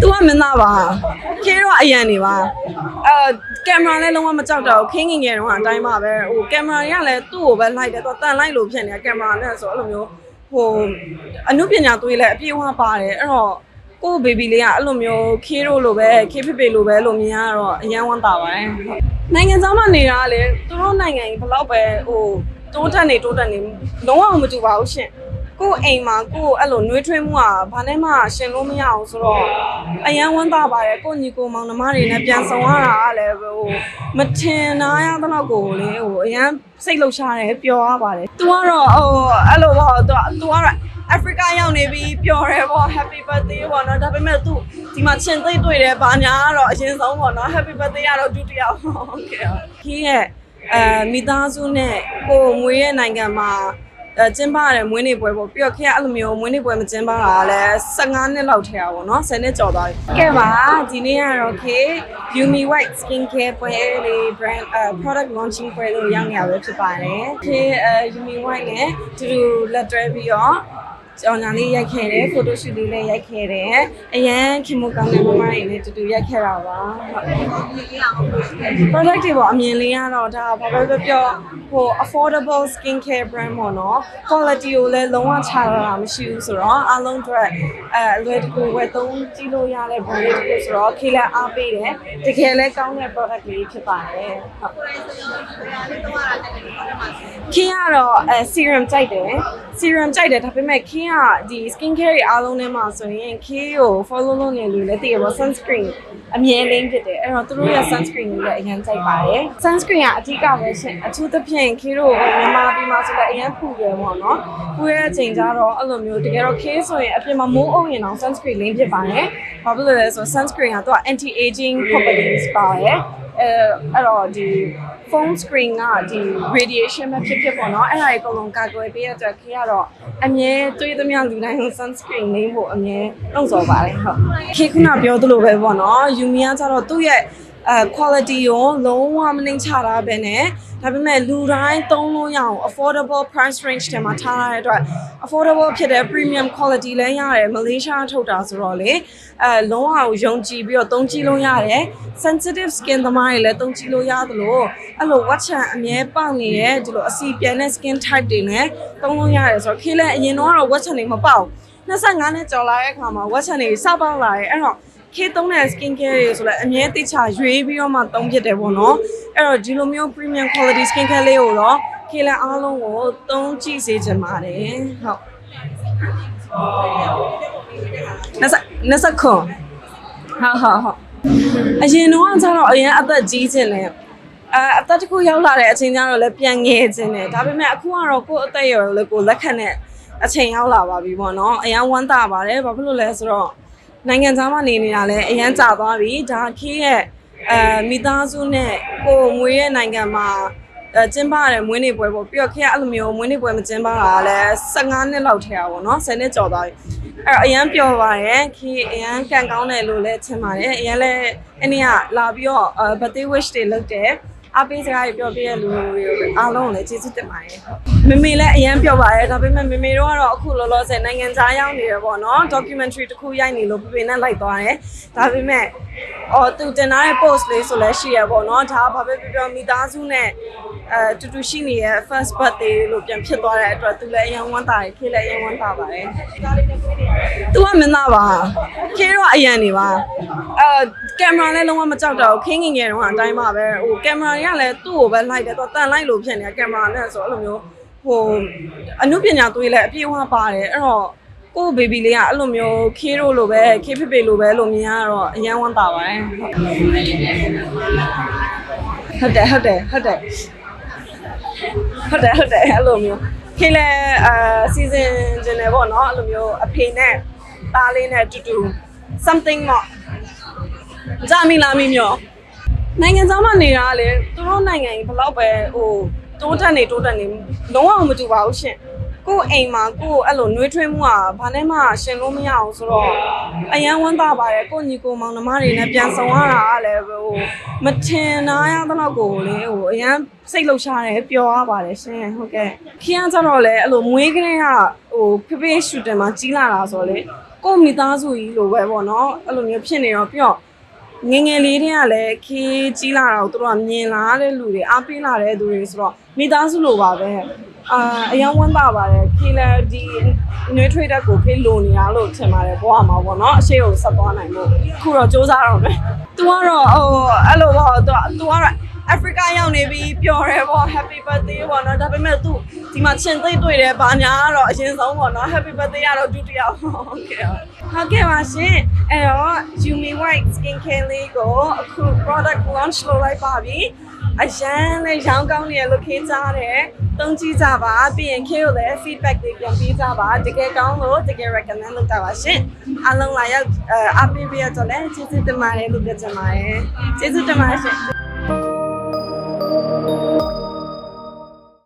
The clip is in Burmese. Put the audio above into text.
तू ကမင်းသားပါခေတော့အရန်နေပါအဲကင်မရာလည်းလုံးဝမကြောက်တော့ဘူးခင်းငင်ငယ်တော့အတိုင်းပါပဲဟိုကင်မရာတွေကလည်းသူ့ကိုပဲလိုက်တယ်သူတန်လိုက်လို့ဖြစ်နေတာကင်မရာနဲ့ဆိုအဲ့လိုမျိုးဟိုအနုပညာသွေးလည်းအပြည့်အဝပါတယ်အဲ့တော့ကိုဘေဘီလေးကအဲ့လိုမျိုးခေးတို့လိုပဲခေးဖေဖေလိုပဲလို့မြင်ရတော့အရန်ဝမ်းသာပါတယ်ဟုတ်နိုင်ငံသားမှနေတာကလေသူတို့နိုင်ငံကြီးဘယ်တော့ပဲဟိုတိုးတက်နေတိုးတက်နေလုံးဝမတူပါဘူးရှင် ကိုယ့်အိမ်မှာကိုယ့်အဲ့လိုနှွေးထွေးမှုကဘာနဲ့မှရှင်လို့မရအောင်ဆိုတော့အရန်ဝမ်းသာပါတယ်ကိုယ့်ညီကိုမောင်နှမတွေနဲ့ပြန်ဆောင်ရတာကလည်းဟိုမထင်နာရသလောက်ကိုလေဟိုအရန်စိတ်လှုပ်ရှားတယ်ပျော်ရပါတယ်။ तू ကတော့ဟိုအဲ့လိုပေါ့ तू तू ကတော့ Africa ရောက်နေပြီပျော်တယ်ပေါ့ Happy birthday ပေါ့နော်ဒါပေမဲ့ तू ဒီမှာချင်းသိတွေ့တယ်ဘာညာကတော့အရင်ဆုံးပေါ့နော် Happy birthday ကတော့ဒုတိယဟုတ်ကဲ့။ခီးရဲ့အဲမိသားစုနဲ့ကိုယ်မွေးရဲ့နိုင်ငံမှာအဲ ကျင်းပရတဲ့မွေးနေ့ပွဲပေါ့ပြီးတော့ခေကအဲ့လိုမျိုးမွေးနေ့ပွဲမကျင်းပတာကလည်း15နှစ်လောက်ထဲတာပေါ့နော်10နှစ်ကျော်သွားပြီ။ကဲပါဒီနေ့ကတော့ခေ Yumi White Skin Care ပွဲလေး brand အဲ product launching ပွဲလို့ရောက်နေရပဲဖြစ်ပါတယ်။ခေအဲ Yumi White နဲ့တူတူလက်တွဲပြီးတော့ ကြောင်ညာလေးရိုက်ခဲ့တယ် photo shoot လေးလည်းရိုက်ခဲ့တယ်အရန်ခင်မကောင်းတဲ့မမတွေနဲ့တူတူရိုက်ခဲ့တာပါဟုတ် product တွေပေါ့အမြင်လေးကတော့ဒါဘာပဲပြောပြောဟို affordable skin care brand ပေါ့နော် quality ကိုလည်းလုံးဝချရတာမရှိဘူးဆိုတော့အားလုံးအတွက်အဲအလွယ်တကူဝယ်သုံးကြည့်လို့ရတဲ့ brand လေးတစ်ခုဆိုတော့ခေတ်လည်းအားပေးတယ်တကယ်လည်းကောင်းတဲ့ product လေးဖြစ်ပါတယ်ဟုတ်ခေတ်ကတော့အဲ serum ကြိုက်တယ် serum ကြိုက်တယ်ဒါပေမဲ့ခေတ်ကဒီ skin care တွေအားလုံးထဲမှာဆိုရင်ခေတ်ကို follow လုပ်နေလို့လည်းတကယ်ပေါ့ sunscreen အမြဲတမ်းဖြစ်တယ်အဲ့တော့သူတို့ရဲ့ sunscreen ကိုလည်းအရင်ကြိုက်ပါတယ် sunscreen ကအဓိကပဲရှင်အထူးသဖြင့်ခေတို့မြန်မာပြည်မှာဆိုလည်းအရင်ပူတယ်ပေါ့နော်ပူရဲ့အချိန်ကျတော့အဲ့လိုမျိုးတကယ်တော့ခေဆိုရင်အပြင်မှာမိုးအုံရင်တော့ sunscreen လင်းဖြစ်ပါတယ်ဘာဖြစ်လို့လဲဆိုတော့ sunscreen ကသူက anti aging properties ပါတယ် အဲအဲ့တော့ဒီ phone screen ကဒီ radiation ပဲဖြစ်ဖြစ်ပေါ့နော်အဲ့ဒါတွေအကုန်လုံးကာကွယ်ပေးရတဲ့အတွက်ခေကတော့အမြဲတွေးသမျှလူတိုင်းကို sunscreen လိမ့်ဖို့အမြဲနှုတ်ဆော်ပါတယ်ဟုတ်ခေခုနပြောသလိုပဲပေါ့နော်ယူမီကကျတော့သူ့ရဲ့ အဲ quality ကိုလုံးဝမနှိမ့်ချတာပဲနဲ့ဒါပေမဲ့လူတိုင်းသုံးလို့ရအောင် affordable price range ထဲမှာထားရတဲ့အတွက် affordable ဖြစ်တဲ့ premium quality လည်းရတယ်မလေးရှားထုတ်တာဆိုတော့လေအဲလုံးဝကိုယုံကြည်ပြီးတော့သုံးကြည့်လို့ရတယ် sensitive skin သမားတွေလည်းသုံးကြည့်လို့ရသလိုအဲ့လို watch ချန်အမြဲပေါက်နေတဲ့ဒီလိုအစီပြန်တဲ့ skin type တွေနဲ့သုံးလို့ရတယ်ဆိုတော့ခေးလဲအရင်တော့ watch ချန်တွေမပေါက် 25နှစ်ကျော်လာတဲ့အခါမှာ watch ချန်တွေစပေါက်လာတယ်အဲ့တော့ခေသုံးတဲ့ skin care တွေဆိုလည်းအမြဲတိချရွေးပြီးတော့မှသုံးဖြစ်တယ်ပေါ့နော်အဲ့တော့ဒီလိုမျိုး premium quality skin care လေးကိုတော့ခေလည်းအားလုံးကိုသုံးကြည့်စေချင်ပါတယ်ဟုတ်နစနစခွန်ဟာဟာဟာအရင်တော့ကျတော့အရင်အသက်ကြီးခြင်းလဲအဲအသက်တစ်ခုရောက်လာတဲ့အချိန်ကျတော့လည်းပြန်ငယ်ခြင်းတယ်ဒါပေမဲ့အခုကတော့ကိုယ့်အသက်အရွယ်ကိုလည်းကိုယ်လက်ခံတဲ့ အချိန်ရောက်လာပါပြီပေါ့နော်အရင်ဝမ်းသာပါတယ်ဘာဖြစ်လို့လဲဆိုတော့နိုင်ငံသားမနေနေတာလည်းအရင်ကြာသွားပြီဒါခေးရဲ့အဲမိသားစုနဲ့ကိုယ်မွေးရဲ့နိုင်ငံမှာအဲကျင်းပရတဲ့မွေးနေ့ပွဲပေါ့ပြီးတော့ခေကအဲ့လိုမျိုးမွေးနေ့ပွဲမကျင်းပတာကလည်း15နှစ်လောက်ထဲတာပေါ့နော်10နှစ်ကျော်သွားပြီအဲ့တော့အရန်ပျော်ပါတယ်ခေအရန်ကန်ကောင်းတယ်လို့လည်းထင်ပါတယ်အရန်လည်းအနည်းကလာပြီးတော့အဲ birthday wish တွေလုပ်တယ် အပေးစကားတွေပြောပြရလူတွေအားလုံးကိုလည်းကျေးဇူးတင်ပါတယ်မမေလည်းအရန်ပြောပါတယ်ဒါပေမဲ့မမေတို့ကတော့အခုလောလောဆယ်နိုင်ငံခြားရောက်နေရပေါ့နော် documentary တစ်ခုရိုက်နေလို့ပြပြနဲ့လိုက်သွားတယ်ဒါပေမဲ့ အော်သူတင်ထားတဲ့ post လေးဆိုလည်းရှိရပေါ့နော်ဒါဘာပဲပြောပြောမိသားစုနဲ့အဲတူတူရှိနေတဲ့ first birthday လို့ပြန်ဖြစ်သွားတဲ့အတွက်သူလည်းအရန်ဝမ်းသာတယ်ခေလည်းအရန်ဝမ်းသာပါတယ်သူကမင်းသားပါခေတော့အရန်နေပါအဲကင်မရာလည်းလုံးဝမကြောက်တော့ဘူးခင်းငင်ငယ်တော့အတိုင်းပါပဲဟိုကင်မရာတွေကလည်းသူ့ကိုပဲလိုက်တယ်သူတန်လိုက်လို့ဖြစ်နေတာကင်မရာနဲ့ဆိုအဲ့လိုမျိုးဟိုအနုပညာသွေးလည်းအပြည့်အဝပါတယ်အဲ့တော့ ကိုဘေဘီလေးကအဲ့လိုမျိုးခေးတို့လိုပဲခေးဖေဖေလိုပဲလို့မြင်ရတော့အရန်ဝမ်းသာပါတယ်ဟုတ်တယ်ဟုတ်တယ်ဟုတ်တယ်ဟုတ်တယ်ဟုတ်တယ်အဲ့လိုမျိုးခေးလည်းအာစီဇန်ကျင်တယ်ပေါ့နော်အဲ့လိုမျိုးအဖေနဲ့သားလေးနဲ့အတူတူ something တော့ဂျာမီလာမီမျိုးနိုင်ငံသားမှနေတာကလေသူတို့နိုင်ငံကြီးဘယ်တော့ပဲဟိုတိုးတက်နေတိုးတက်နေလုံးဝမတူပါဘူးရှင် ကိုယ့်အိမ်မှာကိုယ့်အဲ့လိုနှွေးထွေးမှုကဘာနဲ့မှရှင်လို့မရအောင်ဆိုတော့အရန်ဝမ်းသာပါတယ်ကိုယ့်ညီကိုမောင်နှမတွေနဲ့ပြန်ဆောင်ရတာကလည်းဟိုမထင်နာရသလောက်ကိုလေဟိုအရန်စိတ်လှုပ်ရှားတယ်ပျော်ရပါတယ်ရှင်ဟုတ်ကဲ့ခင်းကကြတော့လေအဲ့လိုမွေးကလေးကဟိုဖေဖေရှူတင်မှာကြီးလာတာဆိုတော့လေကိုယ့်မိသားစုကြီးလိုပဲပေါ့နော်အဲ့လိုမျိုးဖြစ်နေတော့ပြီးတော့ငယ်ငယ်လေးတည်းကလည်းခေးကြီးလာတာကိုသူတို့ကမြင်လာတဲ့လူတွေအားပေးလာတဲ့သူတွေဆိုတော့မိသားစုလိုပါပဲ အာအယောင်ဝမ်းသာပါတယ်ခေးလည်းဒီနွေးထွေးတဲ့ကိုခေးလိုနေရလို့ထင်ပါတယ်ဘဝမှာပေါ့နော်အရှိကိုဆက်သွားနိုင်ဖို့အခုတော့စူးစမ်းတော့မယ်သူကတော့ဟိုအဲ့လိုပေါ့သူကသူကတော့အာဖရိကရောက်နေပြီပျော်တယ်ပေါ့ Happy birthday ပေါ့နော်ဒါပေမဲ့သူဒီမှာချင်းသိပ်တွေ့တယ်ဘာညာကတော့အရင်ဆုံးပေါ့နော် Happy birthday ကတော့ဒုတိယဟုတ်ကဲ့ဟုတ်ကဲ့ပါရှင်အဲ့တော့ Yumi White Skin Care လေးကိုအခု product launch လုပ်လိုက်ပါပြီအရန်လည်းရောင်းကောင်းနေရလို့ခေးကြတယ်တုံးကြည့်ကြပါပြီးရင်ခေးကိုလည်း feedback တွေပြန်ပေးကြပါတကယ်ကောင်းလို့တကယ် recommend လုပ်တာပါရှင်အားလုံးလာရောက်အပေးပေးရတော့လည်းကျေးဇူးတင်ပါတယ်လို့ပြောချင်ပါတယ်ကျေးဇူးတင်ပါတယ်ရှင်